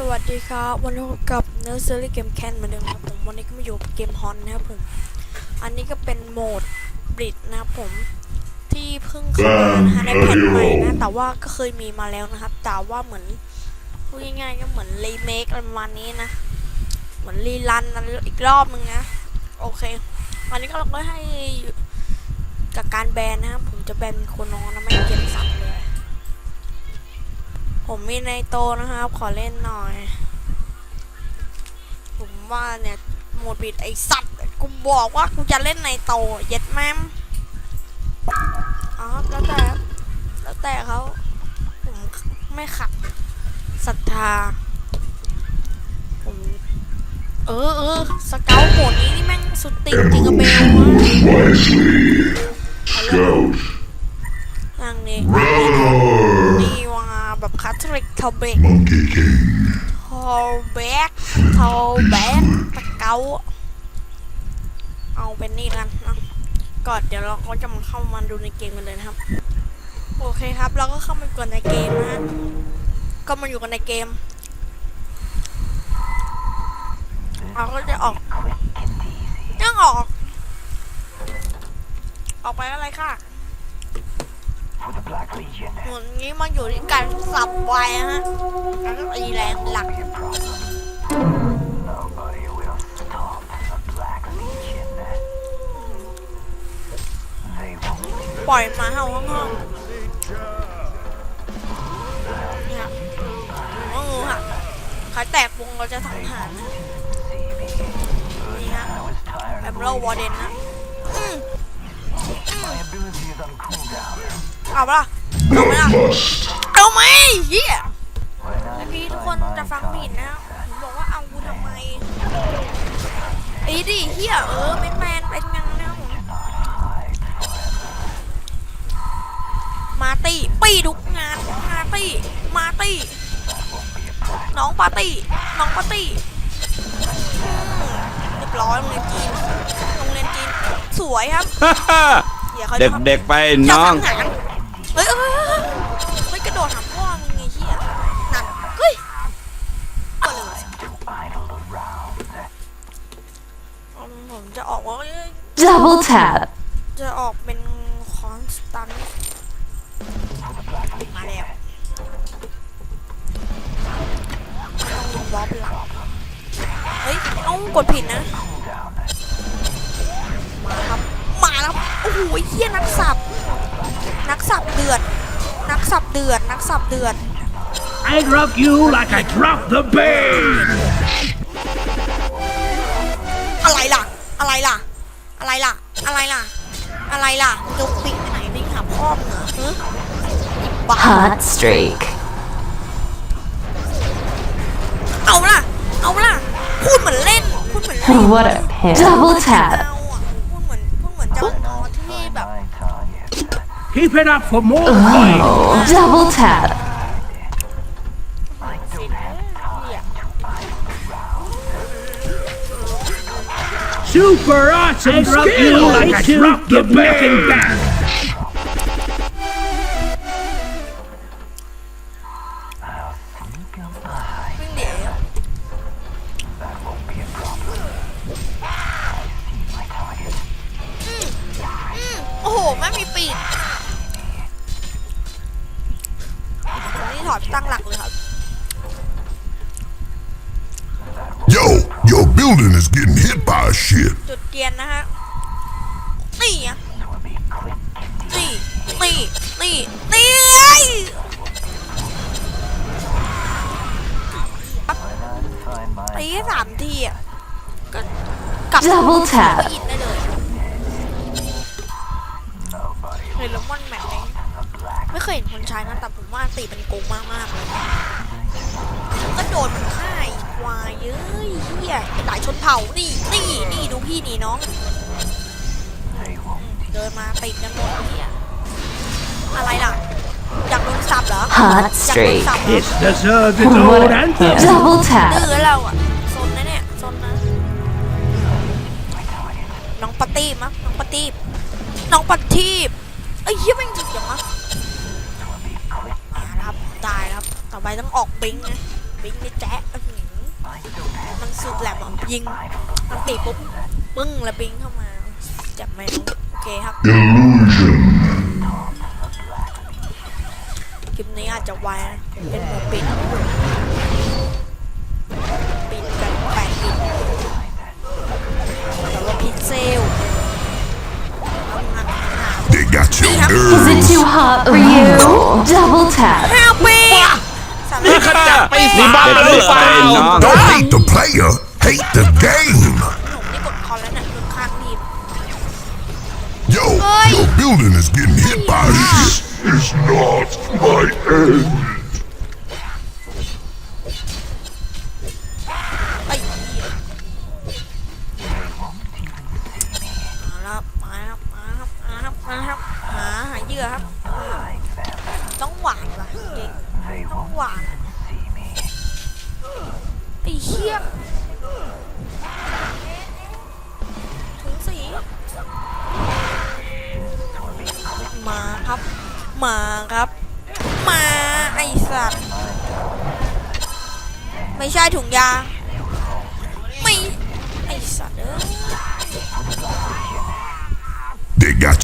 สวัสดีครับ วันนี้พบกับเนื้อเซอรี่เกมแคนเหมือนเดิมนะครับผมวันนี้ก็มาอยู่กับเกมฮอนนะครับผม อันนี้ก็เป็นโหมดบริดนะครับผมที่เพิ่งเข้ามานะฮะในแผ่นใหม่นะ แต่ว่าก็เคยมีมาแล้วนะครับ แต่ว่าเหมือนพูดง่ายๆก็เหมือนรีเมคอะไรประมาณนี้นะ เหมือนรีรันอีกรอบนึงนะ โอเค วันนี้ก็เราก็ให้กับการแบนนะครับผมจะแบนโคนน้องนะไม่เกมสัตว์เลย ผมมีในโตนะครับ ขอเล่นหน่อย ผมว่าเนี่ยโหมดบิดไอสัตว์กูบอกว่ากูจะเล่นในโตเย็ดแม่มอ๋อแล้วแต่แล้วแต่เขาผมไม่ขัดศรัทธาผมเออเออสเกลโหมดนี้นี่แม่งสุดติงจริงกับเบลวะ Scout. นั่งนี่ Runner. นี่ว่า แบบคาทริกเทเบก Monkey King. โทแบกโทแบกตะเกาเอาเป็นนี่กันนะก่อนเดี๋ยวเราก็จะมาเข้ามาดูในเกมกันเลยนะครับ โอเคครับ เราก็เข้ามาก่อนในเกมนะฮะก็มาอยู่กันในเกมเราก็จะออกยังออก ออกไปอะไรค่ะ หมุนนี้มาอยู่ที่การสับไวนะฮะแล้วก็ตีแรงหลักปล่อยมาเห่าห้องห้องเนี่ยก็งูค่ะใครแตกวงเราจะสังหารนะนี่ฮะแอมโรวอร์เดนนะอืม เอาปะล่ะเอาไหมล่ะ Must. เอาไหมเฮียไอพี่ทุกคนจะฟังผิดนะผมบอกว่าเอากูทำไมไอ้ดิเฮียเออแมนแมนเป็นยังนะผมมาตี้ปีทุกงานมาตี้มาตี้น้องปาร์ตี้น้องปาร์ตี้อืมเรียบร้อยโรงเรียนจีนโรงเรียนจีนสวยครับอย่าเขาจะทำเด็กๆไปชอบน้องทำหาร เฮ้ยเฮ้ยเฮ้ยกระโดดหาพ่อมึงไงเฮียนั่นเฮ้ยก็เลยผมจะออกว่า Double tap. จะออกเป็นคอนสตันมาแล้วต้องดูบล็อบหลังเฮ้ย เอ้ากดผิดนะ มาครับ มาแล้วโอ้โหเฮียนักสับ นักสับเดือด นักสับเดือด นักสับเดือด I drop you like I drop the bait. อะไรล่ะ อะไรล่ะ อะไรล่ะ อะไรล่ะ อะไรล่ะยกปิ๊กไปไหนปิ๊กหาพ่อมึงเหรอฮะบ้า Hot streak. เอาล่ะ เอาล่ะ พูดเหมือนเล่น พูดเหมือนเล่น What a pimp. Double เอา tap. อะพูดเหมือน พูดเหมือนเจ้าหนอที่แบบ Keep it up for more fight. Oh, double tap. สิเนี่ย Super awesome I drop you like I drop the bait. back. Double tap อินได้เลยเห็นแล้วมันแมทเองไม่เคยเห็นคนใช้นะ แต่ผมว่าตีเป็นโกงมากมากๆเลยก็โดนมันฆ่าอีกวายเย้ยเฮียไอ้หลายชนเผ่า นี่ นี่ นี่ดูพี่นี่น้อง เดินมาติดกันหมดเฮียอะไรล่ะอยากโดนสับเหรอ Hot อยากโดน streak. สับเหรอ This deserves its What own a anthem. pimp. Double ดื้ tap. อเราอะซนนะเนี่ยซนนะ น้องปตีบมั้งน้องปตีบน้องปะทีบเอ้ยเฮียแม่งถึงจังวะอ่าครับตายครับ ต่อไปต้องออกบิงนะบิงนี่แจ๊ะสุดแหลมอะยิงมันตีปุ๊บปึ้งแล้วบิงเข้ามาจับไม่รู้โอเคครับ คลิปนี้อาจจะไวนะเป็นโมปิด They got your Is it girls. too hot for you? Double tap. ห้าปีสาม นี่ขจัดไปสีบ้าหรือเปล่า Don't hate the player, hate the game. ผมนี่กดคอนแล้วเนี่ยข้างๆทีม Yo, your building is getting hit by shit. It's not my end. ครับ มาครับ มาไอสัตว์ไม่ใช่ถุงยางไม่ไอสัตว์เอ้ย They got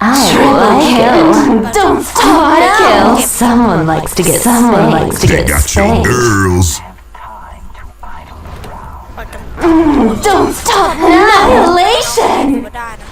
I will kill. Don't stop kill. Someone likes to get someone likes to they get got your spanked. girls. ปล่อ แสนก็ได้นะ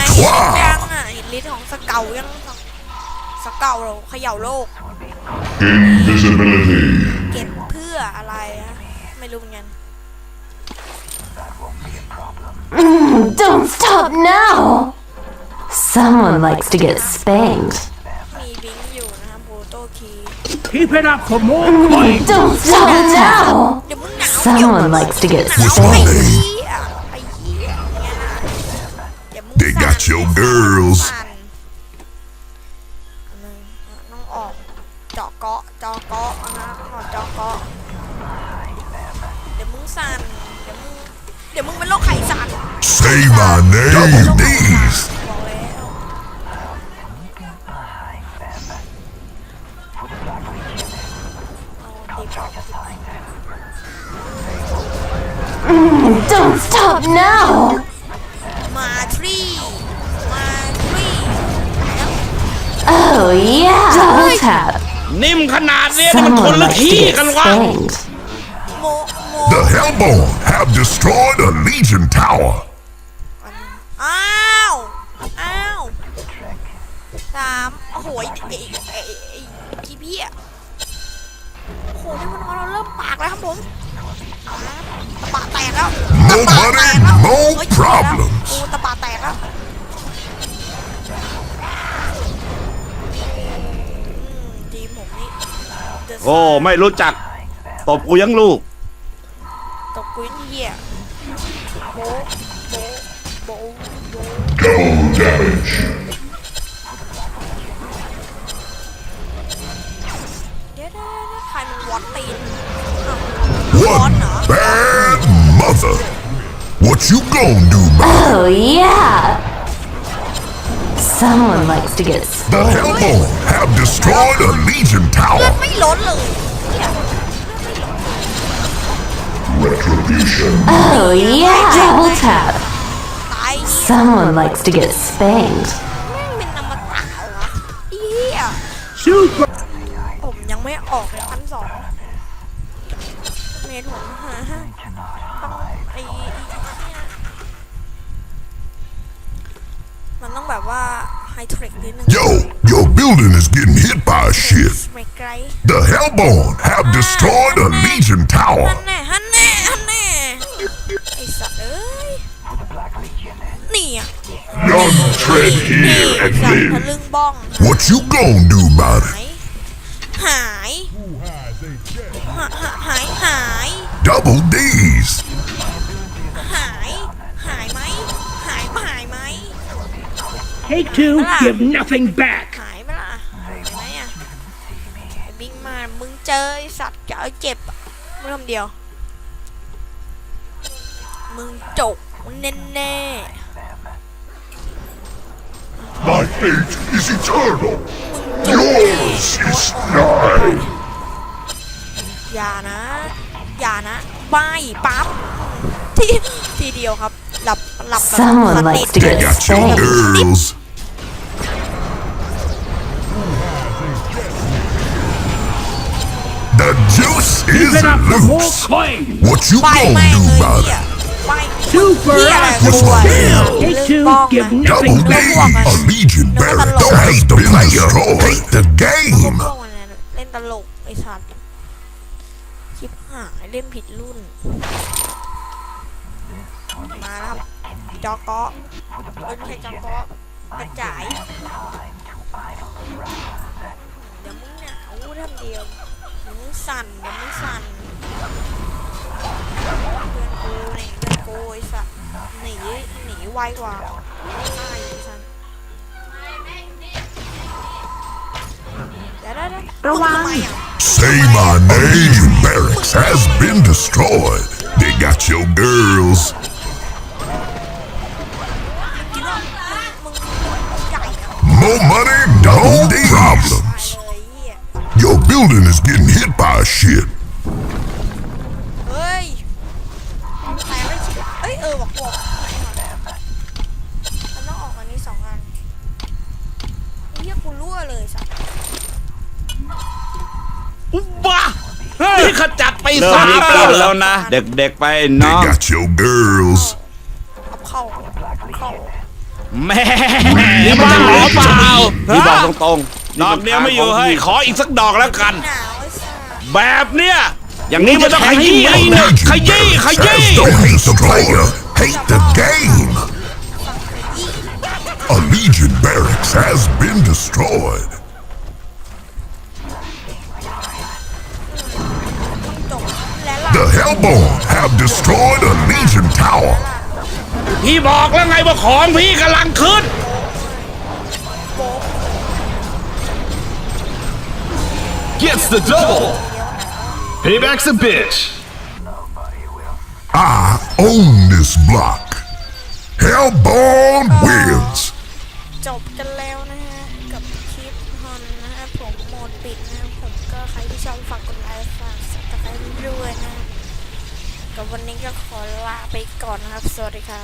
ยัง toi. อะเห็นฤทธิ์ของสเกายังสเกาเราเขย่าโลก Invisibility. เก็บเพื่ออะไรอะไม่รู้เหมือนกัน Don't stop now. Someone likes to get spanked. มีบิงค์อยู่นะครับโบโตคี Keep it up for more coins. Don't stop now. เดี๋ยวมึงหนาว Someone likes to get หนาว What's ไอ้ my spanked. name? ดี๋ยวมึง They got your girls. สั่นอันนึงต้องออกเจาะเกาะเจาะเกาะนะต้องออกเจาะเกาะเดี๋ยวมึงสั่นเดี๋ยวมึงเดี๋ยวมึงเป็นโรคไข้สั่น Say my name. Double yeah. Double tap. นิ่มขนาดเนี้ยนี่มันคน Someone ละ likes to ขี้ get กันวะ spanked. โมโม The Hellborn have destroyed a Legion Tower. อ้าว อ้าวสามโอ้โหไอ้ไอ้ไอ้ไอ้พี่พี่อะโอ้โหนี่มันเราเริ่มปากแล้วครับผมเอาละตะปะแตกแล้ว No ตะปะ money, แตกแล้ว no เฮ้ย problems โอ้ตะปะแตกแล้ว โอ้ไม่รู้จักตบกูยังลูกตกกุ้ยเหี้ยโบะโบะโบะโบะ Double damage. เดี๋ยวๆๆใครมันวอตตีน One bad mother. What you gonna do, man? Oh yeah. Someone likes to get The spanked. Hellborn have destroyed a Legion เลือด Tower. ไม่ล้นเลยเนี่ย Retribution. Oh yeah. Double tap. ตายเหี้ย Someone likes to get spanked. แม่งเป็นอมตะเหรอเหี้ย Super. ผมยังไม่ออกเลยพันสองเมทผมหาต้องไอ้ มันต้องแบบว่าไฮเทคนิดนึง Yo, your building is getting hit by a shit. ไม่ไกล The Hellborn have destroyed a Legion ฮัน Tower. แน่ฮันแน่ฮันแน่ไอ้สัตว์เอ้ยนี่อ่ะ None tread นี่ here สัต and ว์ทะ live. ลึงบ้อง What you gonna do about หา it? ยหาย หาหาหายหาย Double D's. Take two, give nothing back. หายไหมล่ะหายไหมอะไอ้บิงมามึงเจอไอ้สัตว์จะเอาเจ็บอะมึงทำเดียว มึงจกแน่แน่ My fate is eternal. Yours is nigh. ๆอย่านะ อย่านะใบปั๊บทีทีเดียวครับ หลับหลับแบบ Someone สนิ likes ท to get Got your spanked. girls. Is Get up for more loose. coin. What you ใบ gonna แม่ง do เลย about เหี้ย it? ใบ Super เหี้ยอะไร after กูอะ Damn. เรื่ Take อง two, กล้อง give นะ Double nothing D. back. A Legion No, barrack no, no. has been destroyed. Hate the พว game. กมันเนี่ยเล่นตลกไอ้สัตว์ชิบหายเล่นผิดรุ่น มาแล้วครับจอเกาะเอ้ยไม่ใช่จอเกาะกระจาย เดี๋ยวมึงหนาวทำเดียวเดี๋ ยวมึงสั่นเดี๋ยวมึงสั่นเพื่อนกูนี่เพื่อนกูไอ้สัตว์หนีหนีไวกว่าตายไอ้สัตว์เดี๋ยวเดี๋ยวเดี๋ยวระวัง Say my name. Legion barracks has been destroyed. They got your girls. จริงๆแล้วมึงมึงใหญ่อะ More money, no problems. Your building is getting hit by a shit. เฮ้ยแต่ไม่ใช่เอ้ยเออบอกบอกมันต้องออกอันนี้สองอันไอ้เหี้ยกูรั่วเลยสัตว์อุ๊บบ้านี่ขจัดไปเริ่มสามมีกแล้ลิ่วนเหรแล้อวนะ เด็กๆไป They น้อง got your girls. เอาเข้าเข้า แม่นี่มันจะหอเปล่า พี่บอกฮะตรงๆ ดอกเดียวไม่อยู่ให้ยขออีกสักดอกแล้วกันหนาวไอ้สัตว์แบบเนี้ยอย่างนี้มันต้องขยี้ไอ้หนึ่งขยี้ขยี้ Don't hate the player, hate the game. A Legion barracks has been destroyed. จบและหลั The Hellborn have destroyed a Legion tower. พี่บอกแล้วไงว่าของพี่กำลังขึ้น Gets the double. Payback's a bitch. I own this block. Hellborn wins. จบกันแล้วนะฮะ กับคลิปฮอนนะฮะ ผมโหมดปิดนะ ผมก็ใครที่ชอบฝากกดไลค์ฝากสับตะไคร้ด้วยนะ กับวันนี้ก็ขอลาไปก่อนนะครับ สวัสดีครับ